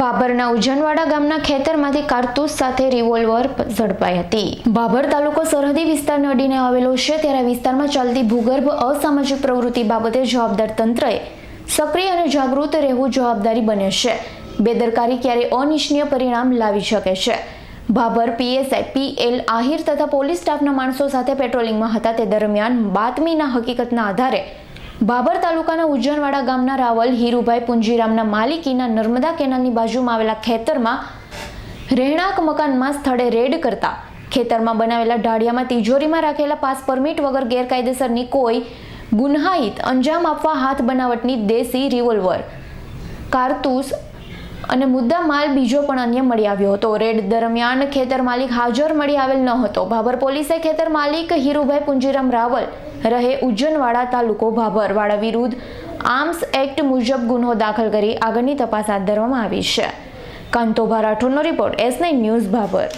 બાબરના ઉજનવાડા ગામના ખેતરમાંથી કારતૂસ સાથે રિવોલ્વર ઝડપાઈ હતી. બાબર તાલુકો સરહદી વિસ્તારને અડીને આવેલો છે ત્યારે વિસ્તારમાં ચાલતી ભૂગર્ભ અસામાજિક પ્રવૃત્તિ બાબતે જવાબદાર તંત્રએ સક્રિય અને જાગૃત રહેવું જવાબદારી બને છે. બેદરકારી ક્યારે અનિચ્છનીય પરિણામ લાવી શકે છે. Bhabhar PSI P L Ahir તથા પોલીસ સ્ટાફના માણસો સાથે પેટ્રોલિંગમાં હતા. તે દરમિયાન બાતમીના હકીકતના આધારે બાબર તાલુકાના ઉજ્જનવાડા ગામના રાવલ, હીરુભાઈ પુંજીરામના માલિકીના નર્મદા કેનાલની બાજુમાં આવેલા ખેતરમાં રહેણાંક મકાનમાં સ્થળે રેડ કરતા. ખેતરમાં બનાવેલા ઢાળિયામાં તિજોરીમાં રાખેલા પાસ પરમિટ વગર ગેરકાયદેસરની કોઈ ગુન્હાહિત અંજામ આપવા હાથ બનાવટની દેશી રિવોલ્વર. કારતૂસ અને મુદ્દા માલ બીજો પણ અન્ય મળી આવ્યો હતો. રેડ દરમિયાન ખેતર માલિક હાજર મળી આવેલ ન હતો. ભાભર પોલીસે ખેતર માલિક હીરુભાઈ પુંજીરામ રાવલ રહે ઉજ્જનવાડા તાલુકો ભાભરવાડા વિરુદ્ધ આર્મ્સ એક્ટ મુજબ ગુનો દાખલ કરી આગળની તપાસ હાથ ધરવામાં આવી છે. Kantobha રાઠોડનો report S nine news Bhabhar.